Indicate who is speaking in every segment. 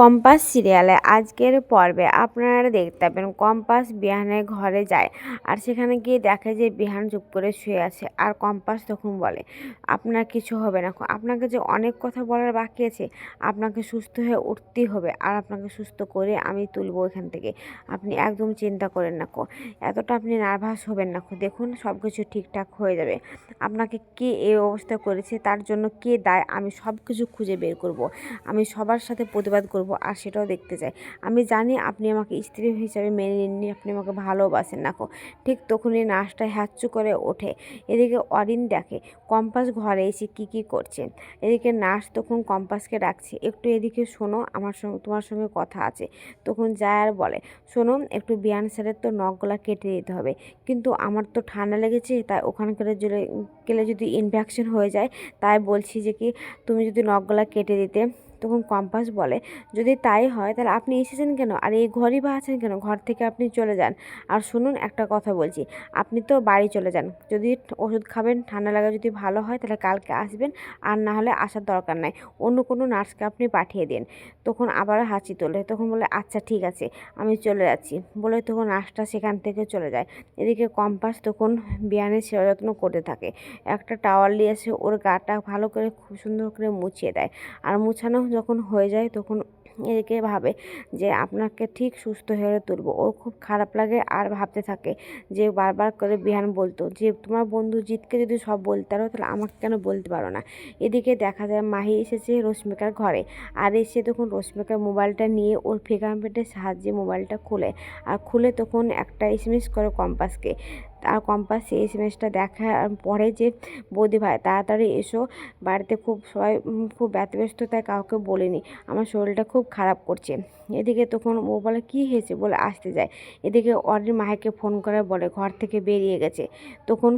Speaker 1: Compass সিরিয়ালে আজকের পর্বে আপনারা দেখতে পাবেন কম্পাস বিহানের ঘরে যায় আর সেখানে গিয়ে দেখে যে বিহান চুপ করে শুয়ে আছে আর কম্পাস তখন বলে, আপনার কিছু হবে না। আপনাকে যে অনেক কথা বলার বাকি আছে, আপনাকে সুস্থ হয়ে উঠতেই হবে আর আপনাকে সুস্থ করে আমি তুলব এখান থেকে। আপনি একদম চিন্তা করেন না কো। এতটা আপনি নার্ভাস হবেন না কো। দেখুন সব কিছু ঠিকঠাক হয়ে যাবে। আপনাকে কে এই অবস্থা করেছে, তার জন্য কে দায়, আমি সব কিছু খুঁজে বের করব। আমি সবার সাথে প্রতিবাদ করব। আর সেটাও দেখতে চাই। আমি জানি আপনি আমাকে স্ত্রী হিসাবে মেনে নিননি, আপনি আমাকে ভালোবাসেন না কো। ঠিক তখনই নাচটা হ্যাচ্চু করে ওঠে। এদিকে অরিন দেখে, কম্পাস ঘরে এসে কি কি করছে? এদিকে নার্স তখন কম্পাসকে ডাকছে, একটু এদিকে শোনো, আমার সঙ্গে, তোমার সঙ্গে কথা আছে। তখন যায় আর বলে, শোনো, একটু বিয়ান স্যারের তো নখগুলা কেটে দিতে হবে। কিন্তু আমার তো ঠান্ডা লেগেছে, তাই ওখানকার জলে গেলে যদি ইনফেকশন হয়ে যায়, তাই বলছি যে কি, তুমি যদি নখগুলা কেটে দিতে তখন কম্পাস বলে, যদি তাই হয়, তাহলে আপনি এসেছেন কেন? আর এই ঘরই বা আছেন কেন? ঘর থেকে আপনি চলে যান। আর শুনুন, একটা কথা বলছি, আপনি তো বাড়ি চলে যান। যদি ওষুধ খাবেন, ঠান্ডা লাগা যদি ভালো হয়, তাহলে কালকে আসবেন, আর না হলে আসার দরকার নাই। অন্য কোনো নার্সকে আপনি পাঠিয়ে দিন। তখন আবার হাঁচি তোলে, তখন বলে আচ্ছা ঠিক আছে, আমি চলে যাচ্ছি। বলে তখন নার্সটা সেখান থেকে চলে যায়। এদিকে কম্পাস তখন বিয়ানের সেবা যত্ন করতে থাকে। একটা টাওয়াল নিয়ে এসে ওর গাটা ভালো করে, খুব সুন্দর করে মুছিয়ে দেয়। আর মুছানো যখন হয়ে যায় তখন এদিকে ভাবে যে আপনাকে ঠিক সুস্থ হয়ে তুলবো। ওর খুব খারাপ লাগে আর ভাবতে থাকে যে বারবার করে বিহান বলতো যে, তোমার বন্ধু জিতকে যদি সব বলতে পারো তাহলে আমাকে কেন বলতে পারো না? এদিকে দেখা যায় মাহি এসেছে রশ্মিকার ঘরে। আর এসে তখন রশ্মিকার মোবাইলটা নিয়ে ওর ফিঙ্গারপ্রিন্টের সাহায্যে মোবাইলটা খুলে। আর খুলে তখন একটা এসএমএস করে কম্পাসকে। আর কম্পাস এই এসএমএসটা দেখার পরে যে বৌদি ভাই, তাড়াতাড়ি এসো। বাড়িতে খুব সবাই খুব ব্যস্ততায় কাউকে বলিনি। আমার শরীরটা খুব খারাপ করছে। এদিকে তখন ও বলে, কী হয়েছে? বলে, আসতে যায় এদিকে অরির মাহিকে ফোন করে বলে, ঘর থেকে বেরিয়ে গেছে। তখন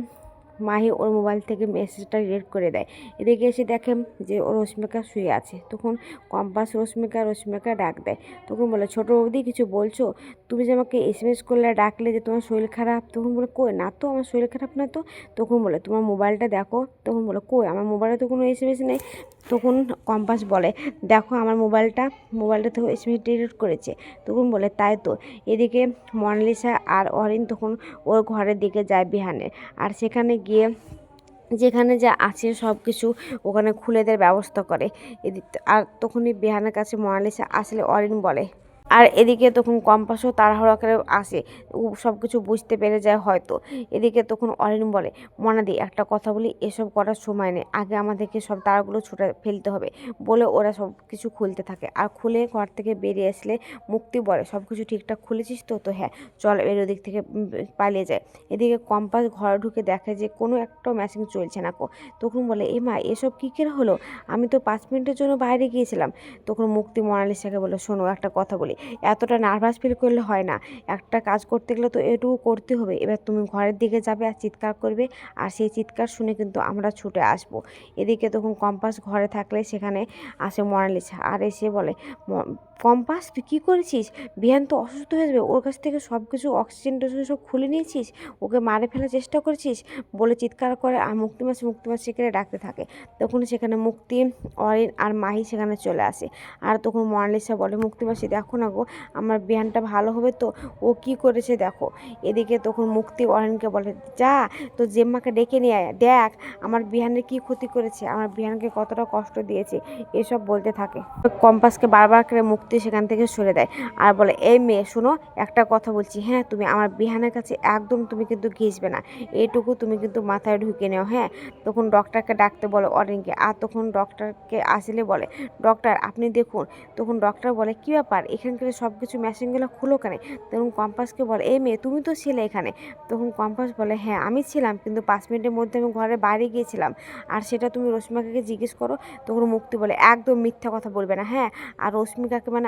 Speaker 1: মাহি ওর মোবাইল থেকে মেসেজটা ডিলিট করে দেয়। এদিকে এসে দেখে যে ও রশ্মিকা শুয়ে আছে। তখন কম্পাস রশ্মিকা রশ্মিকা ডাক দেয়। তখন বলে, ছোটো বৌদি, কিছু বলছো? তুমি যে আমাকে এস এম এস করলে, ডাকলে যে তোমার শরীর খারাপ? তখন বলে, কই? না তো, আমার শরীর খারাপ না তো? তখন বলে, তোমার মোবাইলটা দেখো। তখন বলে, কই? আমার মোবাইলে তো কোনো এস এম এস নেই। তখন কম্পাস বলে, দেখো, আমার মোবাইলটা মোবাইলটা তো এস এম এস ডিলিট করেছে। তখন বলে, তাই তো। এদিকে মনালিসা আর অরিন তখন ওর ঘরের দিকে যায় বিহানে। আর সেখানে গিয়ে যেখানে যা আছে সব কিছু ওখানে খুলে দেওয়ার ব্যবস্থা করে। এদিক আর তখনই বেহানের কাছে মনালিসা আসলে অরিন বলে আর এদিকে তখন কম্পাসও তাড়াহুড়া করে আসে। সব কিছু বুঝতে পেরে যায় হয়তো। এদিকে তখন অরিন বলে, মনাদি, একটা কথা বলি, এসব করার সময় নেই। আগে আমাদেরকে সব তারাগুলো ছুটে ফেলতে হবে। বলে ওরা সব কিছু খুলতে থাকে। আর খুলে ঘর থেকে বেরিয়ে আসলে মুক্তি বলে সব কিছু ঠিকঠাক খুলেছিস তো? তো হ্যাঁ চল এর ওদিক থেকে পালিয়ে যায়। এদিকে কম্পাস ঘরে ঢুকে দেখে যে কোনো একটা ম্যাচিং চলছে না কো। তখন বলে, এ মা, এসব কী করে হলো? আমি তো পাঁচ মিনিটের জন্য বাইরে গিয়েছিলাম। তখন মুক্তি মনালিসাকে বলে, শোনো, একটা কথা বলি। এতটা নার্ভাস ফিল করলে হয় না। একটা কাজ করতে গেলে তো এটুকু করতে হবে। এবার তুমি ঘরের দিকে যাবে আর চিৎকার করবে আর সেই চিৎকার শুনে কিন্তু আমরা ছুটে আসব। এদিকে তখন কম্পাস ঘরে থাকলে সেখানে আসে মনালিসা আর এসে বলে কম্পাস, তুই কী করেছিস? বিহান তো অসুস্থ হয়ে যাবে, ওর কাছ থেকে সব কিছু অক্সিজেন টক্সিজেন সব খুলে নিয়েছিস? ওকে মারে ফেলার চেষ্টা করেছিস? বলে চিৎকার করে আর মুক্তিমাস মুক্তিমাস সেখানে ডাকতে থাকে। তখন সেখানে মুক্তি, অরিন আর মাহি সেখানে চলে আসে। আর তখন মনালিসা বলে, মুক্তিমাসি, দেখো না গো, আমার বিহানটা ভালো হবে তো? ও কি করেছে দেখো? এদিকে তখন মুক্তি অরিনকে বলে, যা তো জেম্মাকে ডেকে নিয়ে আয়। দেখ, আমার বিহানের কি ক্ষতি করেছে? আমার বিহানকে কতটা কষ্ট দিয়েছে? এসব বলতে থাকে। কম্পাসকে বারবার করে মুক্তি সেখান থেকে সরে দেয়। আর বলে, এই মেয়ে, শোনো, একটা কথা বলছি। হ্যাঁ তুমি আমার বিহানের কাছে একদম তুমি কিন্তু ঘিসবে না। এইটুকু তুমি কিন্তু মাথায় ঢুকে নেও হ্যাঁ? তখন ডক্টরকে ডাকতে বলে অরিনকে। আর তখন ডক্টরকে আসলে বলে ডক্টর আপনি দেখুন। তখন ডক্টর বলে, কী ব্যাপার? এখানকার সব কিছু মেশিনগুলো খুলো কেন? তখন কম্পাসকে বলে, এই মেয়ে, তুমি তো ছিলে এখানে। তখন কম্পাস বলে হ্যাঁ আমি ছিলাম, কিন্তু পাঁচ মিনিটের মধ্যে আমি ঘরে বাইরে গিয়েছিলাম। আর সেটা তুমি রশ্মিকাকে জিজ্ঞেস করো। তখন মুক্তি বলে, একদম মিথ্যা কথা বলবে না হ্যাঁ? আর রশ্মিকাকে মানে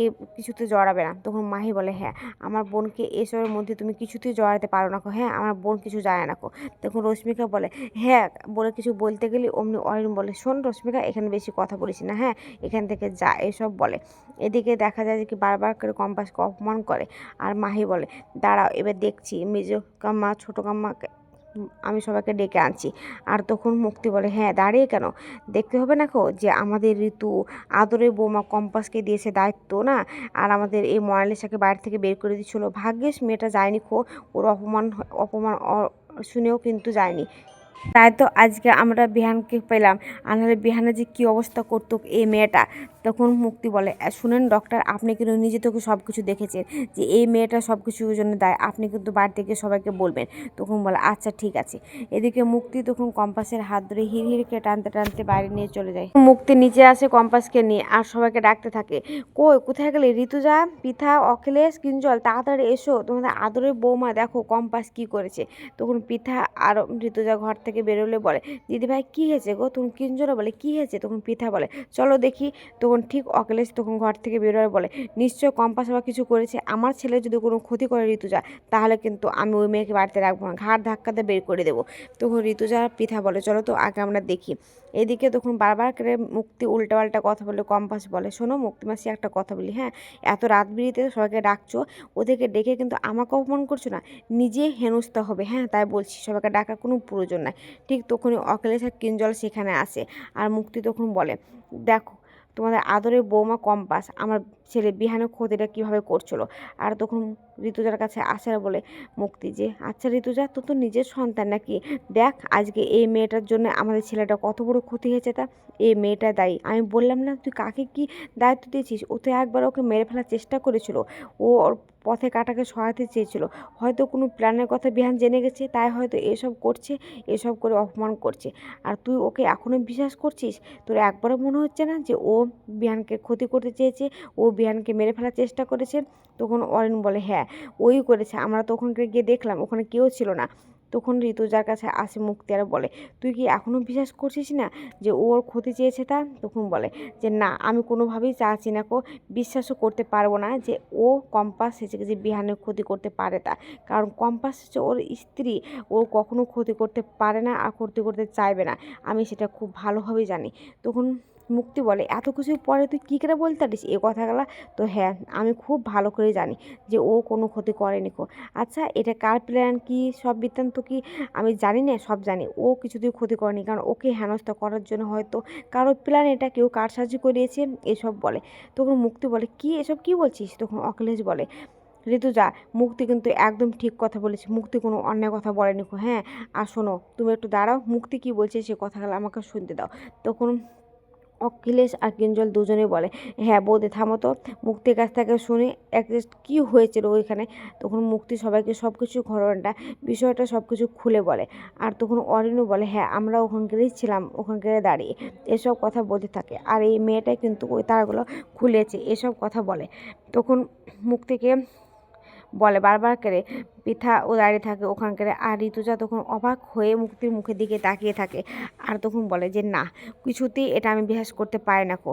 Speaker 1: এই কিছুতে জড়াবে না। তখন মাহি বলে হ্যাঁ আমার বোনকে এসবের মধ্যে তুমি কিছুতেই জড়াতে পারো না হ্যাঁ আমার বোন কিছু যায় না তখন রশ্মিকা বলে হ্যাঁ বলে কিছু বলতে গেলে অমনি অরিন বলে, শোন রশ্মিকা, এখানে বেশি কথা বলিস না। হ্যাঁ এখান থেকে যা। এসব বলে। এদিকে দেখা যায় যে কি বারবার করে কম্পাসকে অপমান করে। আর মাহি বলে, দাঁড়াও, এবার দেখছি। মেজো কাম্মা, ছোটো কাম্মাকে আমি সবাইকে ডেকে আনছি। আর তখন মুক্তি বলে হ্যাঁ দাঁড়িয়ে কেন? দেখতে হবে না যে আমাদের ঋতু আদরে বোমা কম্পাসকে দিয়েছে দায়িত্ব, না? আর আমাদের এই মনালিসাকে বাইরে থেকে বের করে দিচ্ছিল। ভাগ্যেশ মেয়েটা যায়নি খো ওর অপমান অপমান শুনেও কিন্তু যায়নি। তাই তো আজকে আমরা বিহানকে পেলাম। আর বিহানে যে কী অবস্থা করতো এই মেয়েটা? তখন মুক্তি বলে "আহ, শুনেন ডক্টর আপনি কিন্তু নিজে থেকে সব কিছু দেখেছেন যে এই মেয়েটা সব কিছুর জন্য দায়। আপনি কিন্তু বাড়ি থেকে সবাইকে বলবেন। তখন বলে আচ্ছা ঠিক আছে। এদিকে মুক্তি তখন কম্পাসের হাত ধরে হির হিরকে টানতে টানতে বাইরে নিয়ে চলে যায়। মুক্তি নিচে আসে কম্পাসকে নিয়ে আর সবাইকে ডাকতে থাকে কই কোথায় গেলে? ঋতুজা পিথা অখিলেশ কিঞ্জল তাড়াতাড়ি এসো। তোমাদের আদরের বৌমা দেখো কম্পাস কি করেছে। তখন পিথা আর ঋতুজা ঘর থেকে বেরোলে বলে দিদিভাই কী হয়েছে গো? তখন কিঞ্জলও বলে, কী হয়েছে? তখন পিঠা বলে। চলো দেখি। তখন ঠিক অখিলেশ তখন ঘর থেকে বেরোয় বলে, নিশ্চয় কম্পাস বা কিছু করেছে? আমার ছেলে যদি কোনো ক্ষতি করে ঋতুজা তাহলে কিন্তু আমি ওই মেয়েকে বাড়িতে রাখব না। ঘাট ধাক্কাতে বের করে দেবো। তখন ঋতুজা পিঠা বলে, চলো তো, আগে আমরা দেখি। এদিকে তখন বারবার করে মুক্তি উল্টাপাল্টা কথা বলে, কম্পাস বলে, শোনো মুক্তি মাসি একটা কথা বলি হ্যাঁ? এত রাত বিরিতে সবাইকে ডাকছো, ওদেরকে ডেকে কিন্তু আমাকে অপমান করছ না? নিজে হেনস্থা হবে হ্যাঁ? তাই বলছি, সবাইকে ডাকার কোনো প্রয়োজন নাই। ঠিক তখনই অখিলেশ কিঞ্জল সেখানে আসে আর মুক্তি তখন বলে, দেখো, তোমাদের আদরের বৌমা কম্পাস, আমার ছেলে বিহানের ক্ষতিটা কীভাবে করছিল? আর তখন ঋতুজার কাছে আসার বলে মুক্তি যে আচ্ছা ঋতুজা, তো তোর নিজের সন্তান নাকি? দেখ, আজকে এই মেয়েটার জন্য আমাদের ছেলেটা কত বড় ক্ষতি হয়েছে তা। এই মেয়েটা দায়ী। আমি বললাম, না, তুই কাকে কি দায়িত্ব দিয়েছিস? ও তো একবার ওকে মেরে ফেলার চেষ্টা করেছিল। ও পথে কাটাকে সহায়তা চেয়েছিল। হয়তো কোনো প্ল্যানের কথা বিহান জেনে গেছে, তাই হয়তো এসব করছে, এসব করে অপমান করছে। আর তুই ওকে এখনও বিশ্বাস করছিস? তোর একবারও মনে হচ্ছে না যে ও বিহানকে ক্ষতি করতে চেয়েছে? ও বিহানকে মেরে ফেলার চেষ্টা করেছে? তখন অরিন বলে হ্যাঁ ওই করেছে। আমরা তো তখন গিয়ে দেখলাম, ওখানে কেউ ছিল না। তখন ঋতুজার কাছে আসে মুক্তি আর বলে, তুই কি এখনও বিশ্বাস করছিস না যে ওর ক্ষতি চেয়েছে তা তখন বলে, যে না, আমি কোনোভাবেই চাচ্ছি না কো, বিশ্বাসও করতে পারব না যে ও কম্পাস এসে যে বিহানের ক্ষতি করতে পারে তা কারণ কম্পাস হচ্ছে ওর স্ত্রী, ও কখনো ক্ষতি করতে পারে না আর ক্ষতি করতে চাইবে না। আমি সেটা খুব ভালোভাবেই জানি। তখন মুক্তি বলে। এত কিছু পরে তুই কী করে বলতে পারিস? এ কথাগুলো তো হ্যাঁ আমি খুব ভালো করে জানি যে ও কোনো ক্ষতি করেনি কো। আচ্ছা এটা কার প্ল্যান কি সব বৃত্তান্ত কি? আমি জানি না, সব জানি। ও কিছুতেই ক্ষতি করেনি, কারণ ওকে হেনস্থা করার জন্য হয়তো কারোর প্ল্যান এটা কেউ কার সাহায্য করিয়েছে, এসব বলে। তখন মুক্তি বলে, কি? এসব কি বলছিস? তখন অখিলেশ বলে ঋতুজা মুক্তি কিন্তু একদম ঠিক কথা বলেছে। মুক্তি কোনো অন্যায় কথা বলেনি হ্যাঁ আর শোনো, তুমি একটু দাঁড়াও, মুক্তি কি বলছে সে কথাগুলো আমাকে শুনতে দাও। তখন অখিলেশ আর কিঞ্জল দুজনেই বলে হ্যাঁ বৌদি, থামো তো। মুক্তির কাছ থেকে শুনি অ্যাটলিস্ট কী হয়েছিল ওইখানে? তখন মুক্তি সবাইকে সব কিছু ঘটনাটা বিষয়টা সব কিছু খুলে বলে। আর তখন অরিনও বলে হ্যাঁ আমরা ওখানকারই ছিলাম ওখানকারে দাঁড়িয়ে। এসব কথা বলতে থাকে। আর এই মেয়েটাই কিন্তু ওই তারগুলো খুলেছে, এসব কথা বলে। তখন মুক্তিকে বলে বারবার করে, পিঠা ও দাঁড়িয়ে থাকে ওখানকার। আর ঋতুজা তখন অবাক হয়ে মুক্তির মুখের দিকে তাকিয়ে থাকে। আর তখন বলে যে, না, কিছুতেই এটা আমি বিহাস করতে পারি না কো।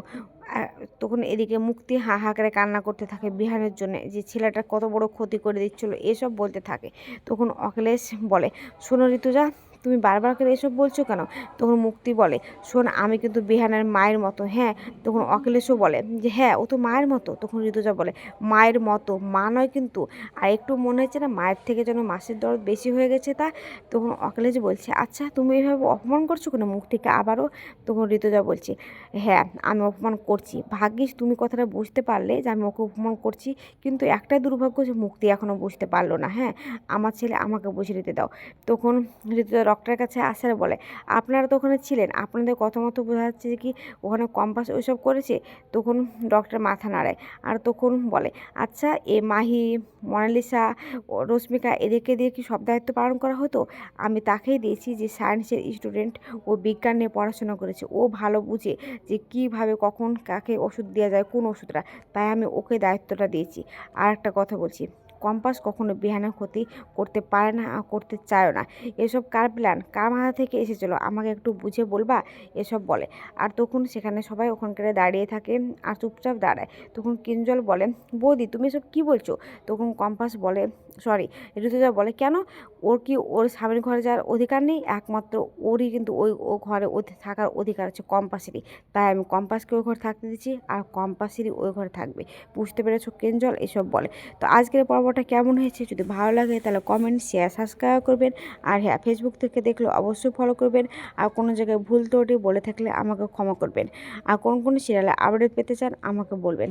Speaker 1: তখন এদিকে মুক্তি হা হা করে কান্না করতে থাকে বিহারের জন্য যে ছেলেটা কত বড় ক্ষতি করে দিচ্ছিল, এসব বলতে থাকে। তখন অখিলেশ বলে, শোনো ঋতুজা তুমি বারবার করে এসব বলছো কেন? তখন মুক্তি বলে, শোন, আমি কিন্তু বিহানের মায়ের মতো। হ্যাঁ তখন অখিলেশও বলে, যে হ্যাঁ ও তো মায়ের মতো। তখন ঋতুজা বলে, মায়ের মতো, মা নয় কিন্তু। আর একটু মনে হচ্ছে না মায়ের থেকে যেন মাসের দরদ বেশি হয়ে গেছে তা? তখন অখিলেশ বলছে আচ্ছা তুমি এইভাবে অপমান করছ কেন মুক্তিকে আবারও? তখন ঋতুজা বলছে হ্যাঁ আমি অপমান করছি। ভাগ্যিস তুমি কথাটা বুঝতে পারলে যে আমি ওকে অপমান করছি, কিন্তু একটাই দুর্ভাগ্য যে মুক্তি এখনও বুঝতে পারল না। হ্যাঁ আমার ছেলে আমাকে বুঝে দিতে দাও। তখন ঋতুজা ডক্টরের কাছে আসার বলে। আপনারা তো ওখানে ছিলেন, আপনাদের কথা মতো বোঝা যাচ্ছে যে কি ওখানে কম্পাস ওইসব করেছে? তখন ডক্টর মাথা নাড়ায় আর তখন বলে আচ্ছা এ মাহি, মনালিসা, ও রশ্মিকা এদেরকে দিয়ে কি সব দায়িত্ব পালন করা হতো? আমি তাকেই দিয়েছি যে সায়েন্সের স্টুডেন্ট ও বিজ্ঞান নিয়ে পড়াশোনা করেছে। ও ভালো বুঝে যে কীভাবে, কখন, কাকে ওষুধ দেওয়া যায়, কোন ওষুধটা। তাই আমি ওকে দায়িত্বটা দিয়েছি। আর একটা কথা বলছি কম্পাস কখনো বিহানের ক্ষতি করতে পারে না, করতে চায়ও না। এসব কার প্ল্যান কার মাথা থেকে এসেছিল? আমাকে একটু বুঝে বলবা? এসব বলে। আর তখন সেখানে সবাই ওখানকার দাঁড়িয়ে থাকে আর চুপচাপ দাঁড়ায়। তখন কিঞ্জল বলে, বৌদি, তুমি এসব কী বলছো? তখন কম্পাস বলে, সরি, ঋতুজা বলে, কেন? ওর কি ওর স্বামীর ঘরে যাওয়ার অধিকার নেই? একমাত্র ওরই কিন্তু ওই ও ঘরে থাকার অধিকার আছে কম্পাসেরই। তাই আমি কম্পাসকে ওই ঘরে থাকতে দিচ্ছি আর কম্পাসেরই ওই ঘরে থাকবে। বুঝতে পেরেছ কিঞ্জল? এসব বলে। তো আজকের পর্ব পর্বটা কেমন হয়েছে যদি ভালো লাগে তাহলে কমেন্ট শেয়ার সাবস্ক্রাইব করবেন। আর হ্যাঁ ফেসবুক থেকে দেখলে অবশ্যই ফলো করবেন। আর কোনো জায়গায় ভুল ত্রুটি বলে থাকলে আমাকে ক্ষমা করবেন। আর কোন কোন সিরিয়ালে আপডেট পেতে চান আমাকে বলবেন।